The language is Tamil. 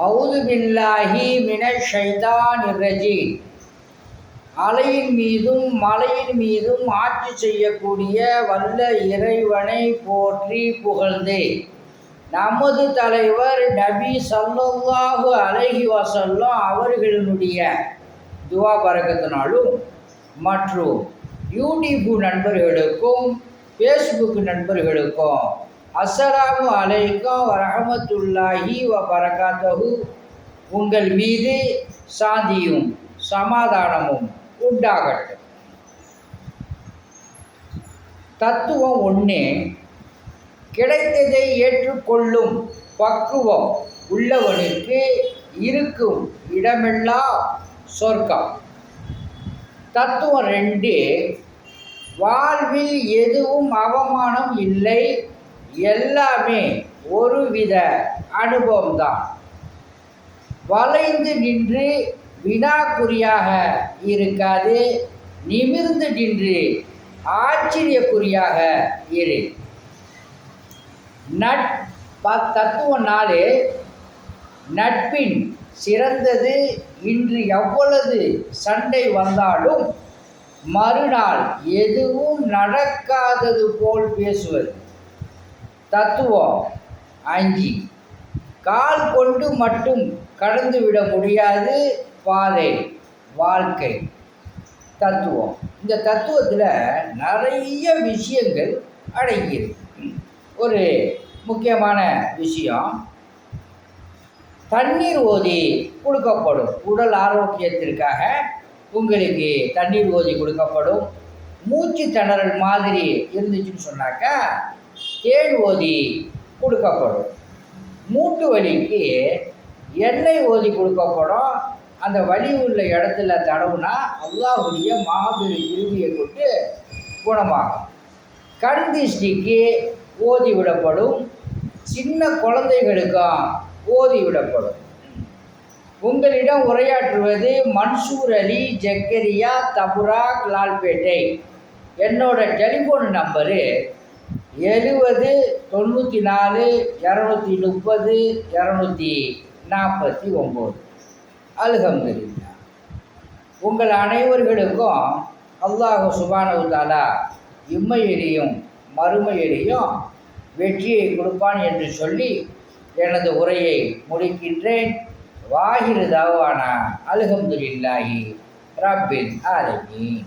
அவுது பில்லாஹி மின ஷைதான் ரஜீம். அலையின் மீதும் மலையின் மீதும் ஆட்சி செய்யக்கூடிய வல்ல இறைவனை போற்றி புகழ்ந்து. நமது தலைவர் நபி சல்லாஹு அலஹி வஸல்லம் அவர்களினுடைய துவா பறக்கத்தினாலும் மற்றும் யூடியூப் நண்பர்களுக்கும் ஃபேஸ்புக் நண்பர்களுக்கும் அஸ்ஸலாமு அலைக்கும் வரஹமத்துல்லாஹி வ பரகாத்தஹு உங்கள் மீது சாந்தியும் சமாதானமும் உண்டாகட்டும். தத்துவம் ஒன்று கிடைத்ததை ஏற்றுக்கொள்ளும் பக்குவம் உள்ளவனுக்கு இருக்கும் இடமெல்லாம் சொர்க்கம். தத்துவம் ரெண்டு வாழ்வில் எதுவும் அவமானம் இல்லை எல்லாமே ஒரு வித அனுபவம்தான். வளைந்து நின்று வினாக்குறியாக இருக்காது நிமிர்ந்து நின்று ஆச்சரியக்குறியாக இரு. நட் ப- தத்துவ நாளே நட்பின் சிறந்தது இன்று எவ்வளவு சண்டை வந்தாலும் மறுநாள் எதுவும் நடக்காதது போல் பேசுவது. தத்துவம் அஞ்சு. கால் கொண்டு மட்டும் கடந்து விட முடியாது பாதை வாழ்க்கை. தத்துவம். இந்த தத்துவத்தில் நிறைய விஷயங்கள் அடங்கியிருக்கு. ஒரு முக்கியமான விஷயம் தண்ணீர் ஓதி கொடுக்கப்படும். உடல் ஆரோக்கியத்திற்காக உங்களுக்கு தண்ணீர் ஓதி கொடுக்கப்படும். மூச்சு திணறல் மாதிரி இருந்துச்சுன்னு சொன்னாக்கா தேன் ஓதி கொடுக்கப்படும். மூட்டு வலிக்கு எண்ணெய் ஓதி கொடுக்கப்படும். அந்த வலி உள்ள இடத்துல தடவுனா அல்லாஹுடைய மாபெரும் இறுதியை கொண்டு குணமாகும். கண் திஷ்டிக்கு ஓதி விடப்படும். சின்ன குழந்தைகளுக்கும் ஓதி விடப்படும். உங்களிடம் உரையாற்றுவது மன்சூர் அலி ஜக்கரியா தபுராக் லால்பேட்டை. என்னோட டெலிஃபோன் நம்பரு எழுபது தொண்ணூற்றி நாலு இரநூத்தி முப்பது இரநூத்தி நாற்பத்தி ஒம்பது. அல்ஹம்துலில்லா. உங்கள் அனைவர்களுக்கும் அல்லாஹ் சுபானவுதாலா இம்மையிலையும் மறுமையிலையும் வெற்றியை கொடுப்பான் என்று சொல்லி எனது உரையை முடிக்கின்றேன். வாகிரு தாவானா. அல்ஹம்துலில்லாஹி ரப்பின் ஆலமீன்.